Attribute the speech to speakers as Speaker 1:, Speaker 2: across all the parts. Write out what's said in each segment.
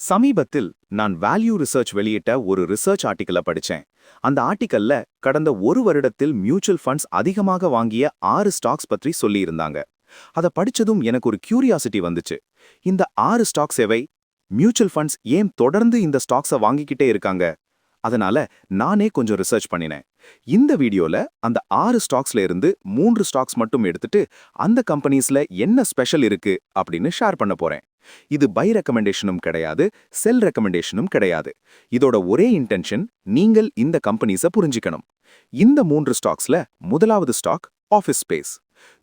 Speaker 1: சமீபத்தில் நான் value research வெளியிட்ட ஒரு ரிசர்ச் ஆர்டிக்கலை படிச்சேன். அந்த ஆர்டிக்கல்ல கடந்த ஒரு வருடத்தில் மியூச்சுவல் ஃபண்ட்ஸ் அதிகமாக வாங்கிய ஆறு ஸ்டாக்ஸ் பற்றி சொல்லியிருந்தாங்க. அதை படிச்சதும் எனக்கு ஒரு கியூரியாசிட்டி வந்துச்சு. இந்த ஆறு ஸ்டாக்ஸ் எவை? மியூச்சுவல் ஃபண்ட்ஸ் ஏன் தொடர்ந்து இந்த ஸ்டாக்ஸை வாங்கிக்கிட்டே இருக்காங்க? அதனால நானே கொஞ்சம் ரிசர்ச் பண்ணினேன். இந்த வீடியோல அந்த ஆறு ஸ்டாக்ஸ்ல இருந்து மூன்று ஸ்டாக்ஸ் மட்டும் எடுத்துட்டு அந்த கம்பெனிஸ்ல என்ன ஸ்பெஷல் இருக்கு அப்படின்னு ஷேர் பண்ண போறேன். இது பை ரெக்கமெண்டேஷனும் கிடையாது செல் ரெக்கமெண்டேஷனும் கிடையாது. இதோட ஒரே இன்டென்ஷன் நீங்கள் இந்த கம்பெனிஸை புரிஞ்சுக்கணும். இந்த மூன்று ஸ்டாக்ஸ்ல முதலாவது stock office space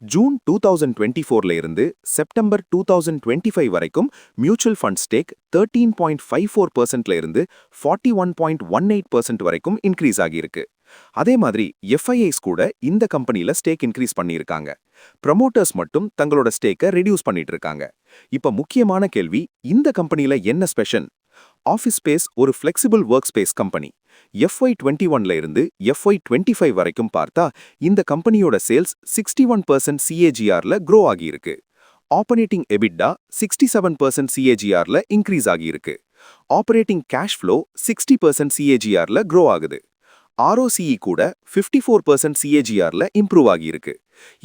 Speaker 1: June two thousand twenty ஃபோர்ல இருந்து September two thousand twenty five வரைக்கும் mutual fund stake thirteen point five four பர்சன்ட்ல இருந்து forty one point one eight percent வரைக்கும் இன்க்ரீஸ் ஆகியிருக்கு. அதே மாதிரி எஃப்ஐஐஸ் கூட இந்த கம்பெனில ஸ்டேக் இன்க்ரீஸ் பண்ணியிருக்காங்க. ப்ரமோட்டர்ஸ் மட்டும் தங்களோட ஸ்டேக்கை ரெடியூஸ் பண்ணிட்டு இருக்காங்க இப்ப முக்கியமான கேள்வி இந்த கம்பெனில என்ன ஸ்பெஷல் ஆஃபீஸ் ஸ்பேஸ் ஒரு flexible work space company FY twenty ஒன்ல இருந்து எஃப்ஒய் டுவெண்ட்டி ஃபைவ் வரைக்கும் பார்த்தா இந்த கம்பெனியோட சேல்ஸ் சிக்ஸ்டி ஒன் பர்சன்ட் சிஏஜிஆர்ல க்ரோ ஆகியிருக்கு. Operating EBITDA sixty seven percent சிஏஜிஆர்ல increase ஆகியிருக்கு. Operating cash flow sixty percent சிஏஜிஆர்ல grow ஆகுது. ஆர்ஓசிஇ கூட ஃபிஃப்டி ஃபோர் பர்சன்ட் சிஏஜிஆர்ல இம்ப்ரூவ் ஆகியிருக்கு.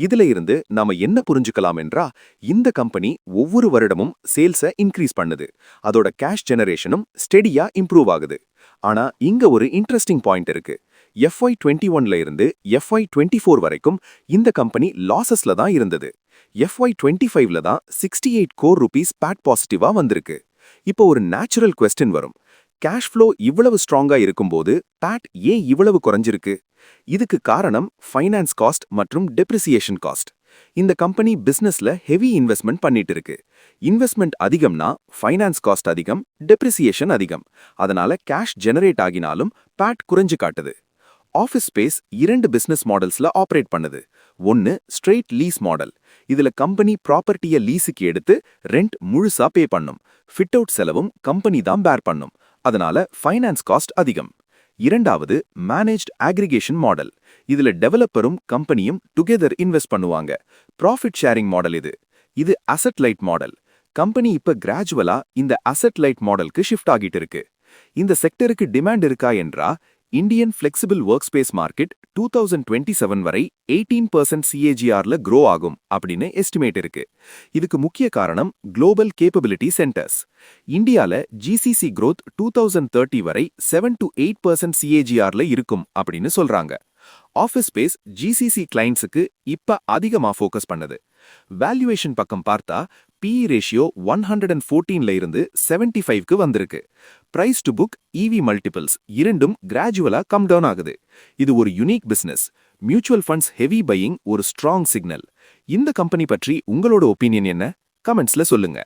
Speaker 1: இதுல இருந்து நாம என்ன புரிஞ்சுக்கலாம் என்றா இந்த கம்பெனி ஒவ்வொரு வருடமும் சேல்ஸை இன்க்ரீஸ் பண்ணுது. அதோட கேஷ் ஜெனரேஷனும் ஸ்டெடியா இம்ப்ரூவ் ஆகுது. ஆனா இங்க ஒரு இன்ட்ரெஸ்டிங் பாயிண்ட் இருக்கு. எஃப்ஒய் டுவெண்ட்டி ஒன்ல இருந்து எஃப்ஒய் டுவெண்ட்டி ஃபோர் வரைக்கும் இந்த கம்பெனி லாசஸ்ல தான் இருந்தது. எஃப்ஒய் டுவெண்ட்டி ஃபைவ்ல தான் sixty eight crore rupees PAT பாசிட்டிவா வந்திருக்கு. இப்போ ஒரு நேச்சுரல் கொஸ்டின் வரும். கேஷ் ஃப்ளோ இவ்வளவு ஸ்ட்ராங்கா இருக்கும்போது பேட் ஏன் இவ்வளவு குறைஞ்சிருக்கு? இதுக்கு காரணம் ஃபைனான்ஸ் காஸ்ட் மற்றும் டெப்ரிசியேஷன் காஸ்ட் இந்த கம்பெனி பிசினஸ்ல ஹெவி இன்வெஸ்ட்மெண்ட் பண்ணிட்டு இருக்கு. இன்வெஸ்ட்மெண்ட் அதிகம்னா ஃபைனான்ஸ் காஸ்ட் அதிகம் டெப்ரிசியேஷன் அதிகம். அதனால கேஷ் ஜெனரேட் ஆகினாலும் பேட் குறைஞ்சு காட்டுது. ஆஃபீஸ் ஸ்பேஸ் இரண்டு பிசினஸ் மாடல்ஸ்ல ஆப்ரேட் பண்ணுது. ஒன்னு ஸ்ட்ரெயிட் லீஸ் மாடல் இதுல கம்பெனி ப்ராப்பர்ட்டியை லீஸுக்கு எடுத்து ரெண்ட் முழுசா பே பண்ணும். ஃபிட் அவுட் செலவும் கம்பெனி தான் பேர் பண்ணும். அதனால ஃபைனான்ஸ் காஸ்ட் அதிகம். இரண்டாவது மேனேஜ்ட் அக்ரிகேஷன் மாடல் இதுல டெவலப்பரும் கம்பெனியும் டுகெதர் இன்வெஸ்ட் பண்ணுவாங்க. ப்ராஃபிட் ஷேரிங் மாடல் இது. இது அசட் லைட் மாடல் கம்பெனி இப்ப கிராஜுவலா இந்த அசட் லைட் மாடலுக்கு ஷிஃப்ட் ஆகிட்டு இருக்கு. இந்த செக்டருக்கு டிமாண்ட் இருக்கா என்றா Indian flexible work space market two thousand twenty seven வரை எயிட்டீன் பர்சன்ட் சிஏஜிஆர்ல க்ரோ ஆகும் அப்படின்னு எஸ்டிமேட் இருக்கு. இதுக்கு முக்கிய காரணம் குளோபல் கேப்பபிலிட்டி சென்டர்ஸ் இந்தியால GCC growth two thousand thirty வரை செவன் டு எயிட் பர்சன்ட் சிஏஜிஆர்ல இருக்கும் அப்படின்னு சொல்றாங்க. ஆஃபீஸ் ஸ்பேஸ் ஜிசிசி கிளைண்ட்ஸுக்கு இப்ப அதிகமா ஃபோக்கஸ் பண்ணுது. வேல்யூவேஷன் பக்கம் பார்த்தா PE ratio one hundred and ஃபோர்டீன்ல இருந்து செவன்டி ஃபைவ்க்கு வந்திருக்கு. Price to book EV multiples இரண்டும் கிராஜுவலா கம் டவுன் ஆகுது. இது ஒரு unique business mutual funds heavy buying ஒரு ஸ்ட்ராங் சிக்னல் இந்த கம்பெனி பற்றி உங்களோட ஒப்பீனியன் என்ன? கமெண்ட்ஸ்ல சொல்லுங்க.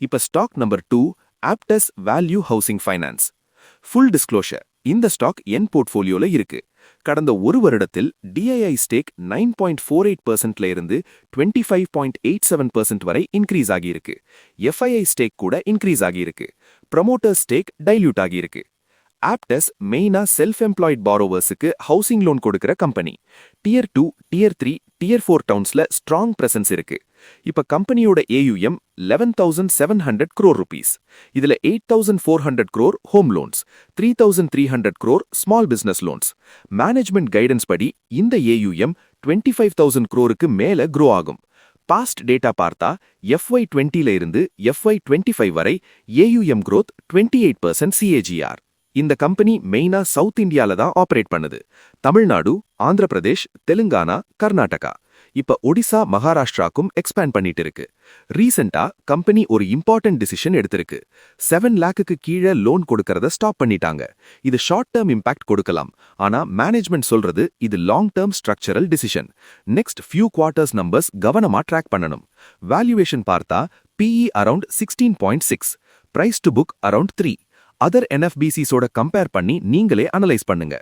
Speaker 1: இப்ப stock number two Aptus value housing finance full disclosure இந்த ஸ்டாக் என் போர்ட்ஃபோலியோல இருக்கு. கடந்த ஒரு வருடத்தில் DII stake nine point four eight பர்சன்ட்ல இருந்து twenty five point eight seven percent வரை இன்க்ரீஸ் ஆகியிருக்கு. எஃப்ஐஐ ஸ்டேக் கூட இன்க்ரீஸ் ஆகியிருக்கு. ப்ரமோட்டர் ஸ்டேக் டைல்யூட் ஆகியிருக்கு. ஆப்டஸ் மெயினா செல்ஃப் எம்ப்ளாய்ட் பாரோவர்ஸுக்கு ஹவுசிங் லோன் கொடுக்கிற company tier two tier three tier four டவுன்ஸ்ல strong presence இருக்கு. இப்ப கம்பெனியோட AUM eleven thousand seven hundred crore rupees இதுல eight thousand four hundred crore home loans three thousand three hundred crore small business loans management guidance படி இந்த AUM twenty five thousand க்ரோருக்கு மேல grow ஆகும். Past data பார்த்தா FY டுவெண்ட்டில இருந்து FY twenty five வரை AUM growth twenty eight percent CAGR இந்த company மெயினா சவுத் இந்தியால தான் ஆபரேட் பண்ணுது. தமிழ்நாடு ஆந்திர பிரதேஷ் தெலுங்கானா கர்நாடகா. இப்ப ஒடிசா மகாராஷ்டிராக்கும் எக்ஸ்பேண்ட் பண்ணிட்டு இருக்கு. ரீசெண்டா கம்பெனி ஒரு இம்பார்ட்டன்ட் டிசிஷன் எடுத்திருக்கு. செவன் லேக்குக்கு கீழே லோன் கொடுக்கறத ஸ்டாப் பண்ணிட்டாங்க. இது ஷார்ட் டேர்ம் இம்பாக்ட் கொடுக்கலாம். ஆனா மேனேஜ்மெண்ட் சொல்றது இது long term structural decision next few quarters numbers கவனமா ட்ராக் பண்ணணும். வேல்யூவேஷன் பார்த்தா PE around sixteen point six price to book around three other என்எஃபிசிஸோட compare பண்ணி நீங்களே அனலைஸ் பண்ணுங்க.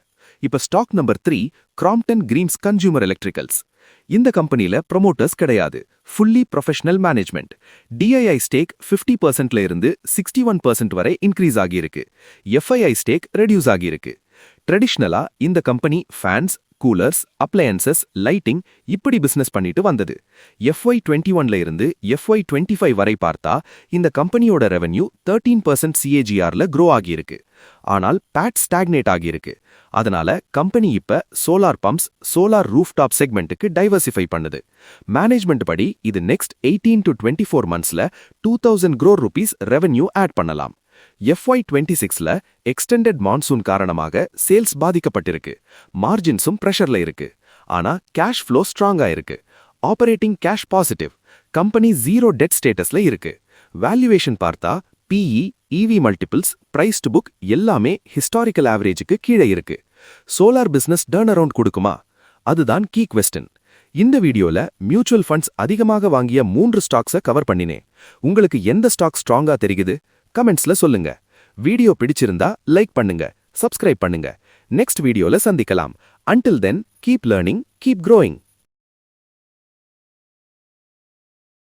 Speaker 1: இப்ப stock number three Crompton Greaves consumer electricals இந்த கம்பெனில ப்ரொமோட்டர்ஸ் கிடையாது. Fully professional management DII stake fifty பர்சன்ட்ல இருந்து சிக்ஸ்டி ஒன் பர்சன்ட் வரை இன்க்ரீஸ் ஆகியிருக்கு. எஃப்ஐஐ ஸ்டேக் ரெடியூஸ் ஆகியிருக்கு. ட்ரெடிஷ்னலா இந்த company fans
Speaker 2: coolers appliances lighting இப்படி பிசினஸ் பண்ணிட்டு வந்தது. எஃப்ஒய் டுவெண்ட்டி ஒன்ல இருந்து எஃப்ஒய் டுவெண்ட்டி ஃபைவ் வரை பார்த்தா இந்த கம்பெனியோட ரெவென்யூ தேர்ட்டீன் பர்சன்ட் சிஏஜிஆர்ல க்ரோ ஆகியிருக்கு. ஆனால் பேட் ஸ்டாக்னேட் ஆகியிருக்கு. அதனால கம்பெனி இப்ப சோலார் பம்ப்ஸ் சோலார் ரூஃப்டாப் செக்மெண்ட்டுக்கு டைவர்சிஃபை பண்ணுது. மேனேஜ்மெண்ட் படி இது next eighteen to twenty four மந்த்ஸ்ல two thousand crore rupees revenue add பண்ணலாம். எஃப்ஒய் டுவெண்ட்டி சிக்ஸ்ல எக்ஸ்டெண்டட் மான்சூன் காரணமாக சேல்ஸ் பாதிக்கப்பட்டிருக்கு. மார்ஜின்ஸும் ப்ரெஷர்ல இருக்கு. ஆனா கேஷ் ஃப்ளோ ஸ்ட்ராங்கா இருக்கு. Operating cash positive company zero debt ஸ்டேட்டஸ்ல இருக்கு. வேல்யூவேஷன் பார்த்தா PE EV multiples price to book எல்லாமே ஹிஸ்டாரிக்கல் ஆவரேஜுக்கு கீழே இருக்கு. சோலார் பிசினஸ் டர்ன் அரவுண்ட் கொடுக்குமா? அதுதான் கீ கொஸ்டின் இந்த வீடியோல மியூச்சுவல் ஃபண்ட்ஸ் அதிகமாக வாங்கிய மூன்று ஸ்டாக்ஸை கவர் பண்ணினேன். உங்களுக்கு எந்த ஸ்டாக் ஸ்ட்ராங்கா தெரியுது? கமெண்ட்ஸ்ல சொல்லுங்க. வீடியோ பிடிச்சிருந்தா லைக் பண்ணுங்க சப்ஸ்கிரைப் பண்ணுங்க. நெக்ஸ்ட் வீடியோல சந்திக்கலாம். Until then keep learning keep growing